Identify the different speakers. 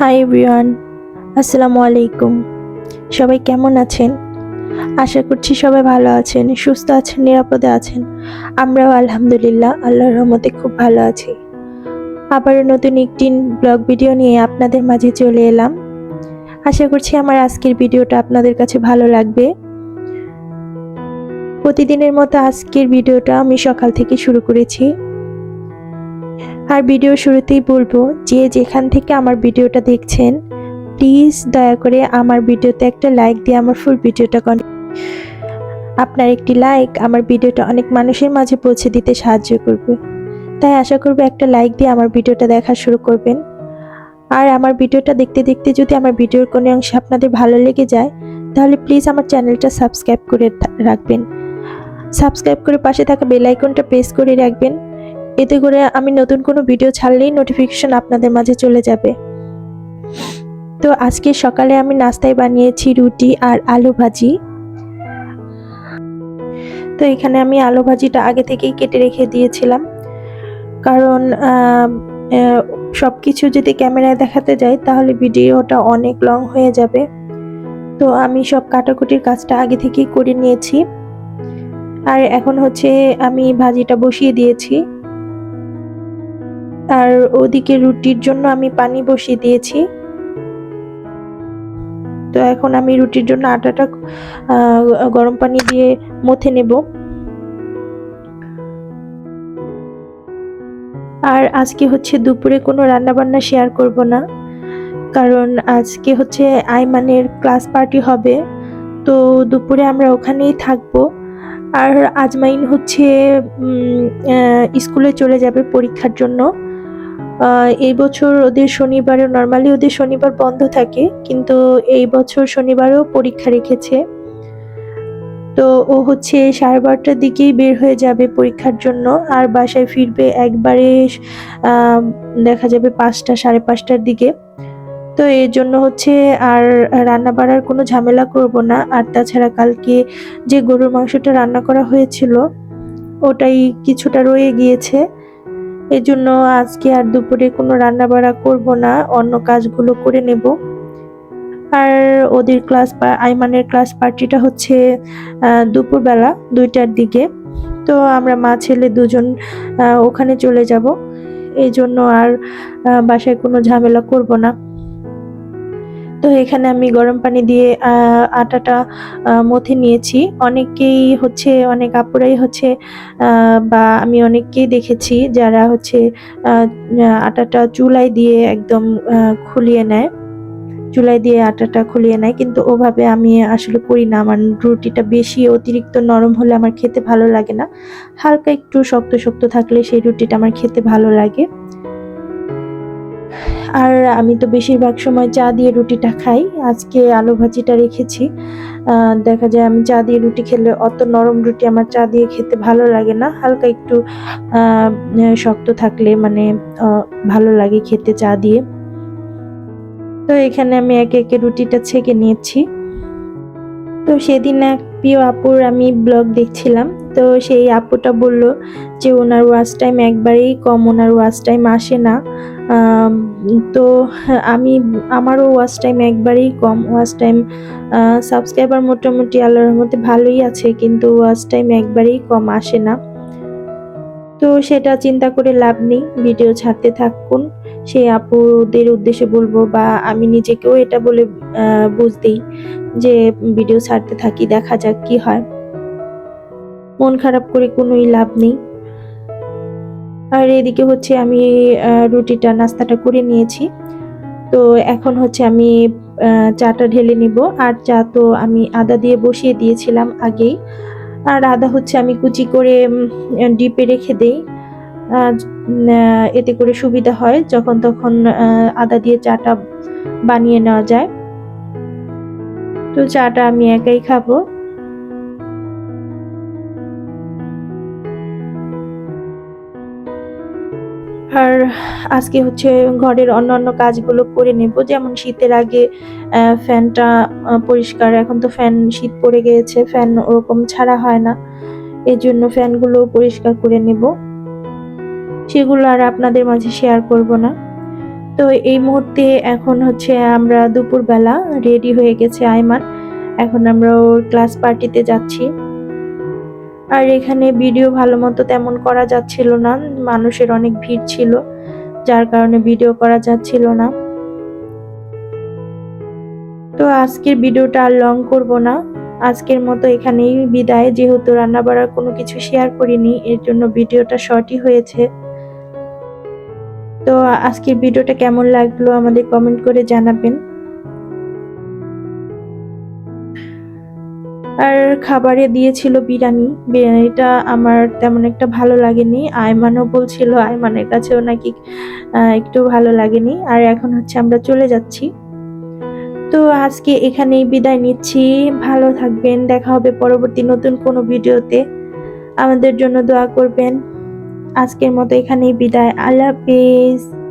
Speaker 1: Hi everyone, আসসালামু আলাইকুম। সবাই কেমন আছেন? আশা করছি সবাই ভালো আছেন, সুস্থ আছেন, নিরাপদে আছেন। আমরাও আলহামদুলিল্লাহ, আল্লাহর রহমতে খুব ভালো আছি। আবারও নতুন একটি ব্লগ ভিডিও নিয়ে আপনাদের মাঝে চলে এলাম। আশা করছি আমার আজকের ভিডিওটা আপনাদের কাছে ভালো লাগবে। প্রতিদিনের মতো আজকের ভিডিওটা আমি সকাল থেকে শুরু করেছি। আর ভিডিও শুরুতেই বলব যে যেখান থেকে আমার ভিডিওটা দেখছেন প্লিজ দয়া করে আমার ভিডিওতে একটা লাইক দিয়ে আমার ফুল ভিডিওটা কন- আপনার একটি লাইক আমার ভিডিওটা অনেক মানুষের মাঝে পৌঁছে দিতে সাহায্য করবে। তাই আশা করব একটা লাইক দিয়ে আমার ভিডিওটা দেখা শুরু করবেন। আর আমার ভিডিওটা দেখতে দেখতে যদি আমার ভিডিওর কোনো অংশে আপনাদের ভালো লেগে যায়, তাহলে প্লিজ আমার চ্যানেলটা সাবস্ক্রাইব করে রাখবেন। সাবস্ক্রাইব করে পাশে থাকা বেল আইকনটা প্রেস করে রাখবেন। এতে করে আমি নতুন কোনো ভিডিও ছাড়লেই নোটিফিকেশন আপনাদের মাঝে চলে যাবে। তো আজকে সকালে আমি নাস্তায় বানিয়েছি রুটি আর আলু ভাজি। তো এখানে আমি আলু ভাজিটা আগে থেকেই কেটে রেখে দিয়েছিলাম। কারণ সব কিছু যদি ক্যামেরায় দেখাতে যাই তাহলে ভিডিওটা অনেক লং হয়ে যাবে। তো আমি সব কাটাকুটির কাজটা আগে থেকেই করে নিয়েছি। আর এখন হচ্ছে আমি ভাজিটা বসিয়ে দিয়েছি। আর ওদিকে রুটির জন্য আমি পানি বসিয়ে দিয়েছি। তো এখন আমি রুটির জন্য আটাটা গরম পানি দিয়ে মথে নেব। আর আজকে হচ্ছে দুপুরে কোনো রান্না বান্না শেয়ার করব না, কারণ আজকে হচ্ছে আইমানের ক্লাস পার্টি হবে। তো দুপুরে আমরা ওখানেই থাকব। আর আজমাইন হচ্ছে স্কুলে চলে যাবে পরীক্ষার জন্য। এই বছর ওদের শনিবারে নর্মালি ওদের শনিবার বন্ধ থাকে, কিন্তু এই বছর শনিবারও পরীক্ষা রেখেছে। তো ও হচ্ছে সাড়ে বারোটার দিকেই বের হয়ে যাবে পরীক্ষার জন্য, আর বাসায় ফিরবে একবারে দেখা যাবে পাঁচটা, সাড়ে পাঁচটার দিকে। তো এর জন্য হচ্ছে আর রান্না বাড়ার কোনো ঝামেলা করব না, আর তাছাড়া কালকে যে গরুর মাংসটা রান্না করা হয়েছিল, ওটাই কিছুটা রয়ে গিয়েছে। এই জন্য আজকে আর দুপুরে কোনো রান্না বাড়া করব না, অন্য কাজগুলো করে নেব। আর ওদের ক্লাস আইমানের ক্লাস পার্টিটা হচ্ছে দুপুরবেলা দুইটার দিকে। তো আমরা মা ছেলে দুজন ওখানে চলে যাব। এই জন্য আর বাসায় কোনো ঝামেলা করব না। তো এখানে আমি গরম পানি দিয়ে আটাটা মথে নিয়েছি। অনেকেই হচ্ছে, অনেক আপুরাই হচ্ছে বা আমি অনেককেই দেখেছি যারা হচ্ছে আটাটা চুলায় দিয়ে একদম খুলিয়ে নেয়। চুলায় দিয়ে আটাটা খুলিয়ে নেয়। কিন্তু ওভাবে আমি আসলে করি না। আমার রুটিটা বেশি অতিরিক্ত নরম হলে আমার খেতে ভালো লাগে না। হালকা একটু শক্ত শক্ত থাকলে সেই রুটিটা আমার খেতে ভালো লাগে। আর আমি তো বেশিরভাগ সময় চা দিয়ে রুটিটা খাই। আজকে আলু ভাজিটা রেখেছি। দেখা যায় আমি চা দিয়ে রুটি খেলে অত নরম রুটি আমার চা দিয়ে খেতে ভালো লাগে না। হালকা একটু শক্ত থাকলে মানে ভালো লাগে খেতে চা দিয়ে। তো এখানে আমি একে একে রুটিটা ছেঁকে নিয়েছি। তো সেদিন এক প্রিয় আপুর আমি ব্লগ দেখছিলাম। তো সেই আপুটা বলল যে, ওনার ওয়াচ টাইম একবারেই কম, ওনার ওয়াচ টাইম আসে না। তো আমি আমারও ওয়াচ টাইম একবারেই কম। ওয়াচ টাইম সাবস্ক্রাইবার মোটামুটি আল্লাহর মধ্যে ভালোই আছে কিন্তু ওয়াচ টাইম একবারেই কম আসে না। তো সেটা চিন্তা করে লাভ নেই ভিডিও ছাড়তে থাকুন। সেই আপুদের উদ্দেশ্যে বলব বা আমি নিজেকেও এটা বলে আহ, বুঝতেই যে ভিডিও ছাড়তে থাকি দেখা যাক কি হয়। মন খারাপ করে কোনোই লাভ নেই। আর এদিকে হচ্ছে আমি রুটিটা, নাস্তাটা করে নিয়েছি। তো এখন হচ্ছে আমি চাটা ঢেলে নিব। আর চা তো আমি আদা দিয়ে বসিয়ে দিয়েছিলাম আগেই। আর আদা হচ্ছে আমি কুচি করে ডিপে রেখে দেই। এতে করে সুবিধা হয় যখন তখন আদা দিয়ে চাটা বানিয়ে নেওয়া যায়। তো চাটা আমি একাই খাব। আর আজকে হচ্ছে ঘরের অন্যান্য কাজগুলো করে নেব। যেমন শীতের আগে ফ্যানটা পরিষ্কার। এখন তো ফ্যান শীত পড়ে গিয়েছে, ফ্যান ওরকম ছাড়া হয় না। এই জন্য ফ্যানগুলো পরিষ্কার করে নেব। সেগুলো আর আপনাদের মাঝে শেয়ার করব না। তো এই মুহূর্তে এখন হচ্ছে আমরা দুপুরবেলা রেডি হয়ে গেছে আইমান এখন আমরা ওর ক্লাস পার্টিতে যাচ্ছি। আর এখানে ভিডিও ভালো মতো তেমন করা যাচ্ছিল না, মানুষের অনেক ভিড় ছিল, যার কারণে ভিডিও করা যাচ্ছিল না। তো আজকের ভিডিওটা আর লং করব না, আজকের মতো এখানেই বিদায়, যেহেতু রান্না বাড়ার কোনো কিছু শেয়ার করিনি, এর জন্য ভিডিওটা শর্টই হয়েছে। তো আজকের ভিডিওটা কেমন লাগল আমাদের কমেন্ট করে জানাবেন। আর খাবারে দিয়েছিল বিরিয়ানি। বিরিয়ানিটা আমার তেমন একটা ভালো লাগেনি। আয়মানও বলছিল, আয়মানের কাছেও নাকি একটু ভালো লাগেনি। আর এখন হচ্ছে আমরা চলে যাচ্ছি। তো আজকে এখানেই বিদায় নিচ্ছি। ভালো থাকবেন। দেখা হবে পরবর্তী নতুন কোনো ভিডিওতে। আমাদের জন্য দোয়া করবেন। আজকের মতো এখানেই বিদায়। আল্লাহ হাফেজ।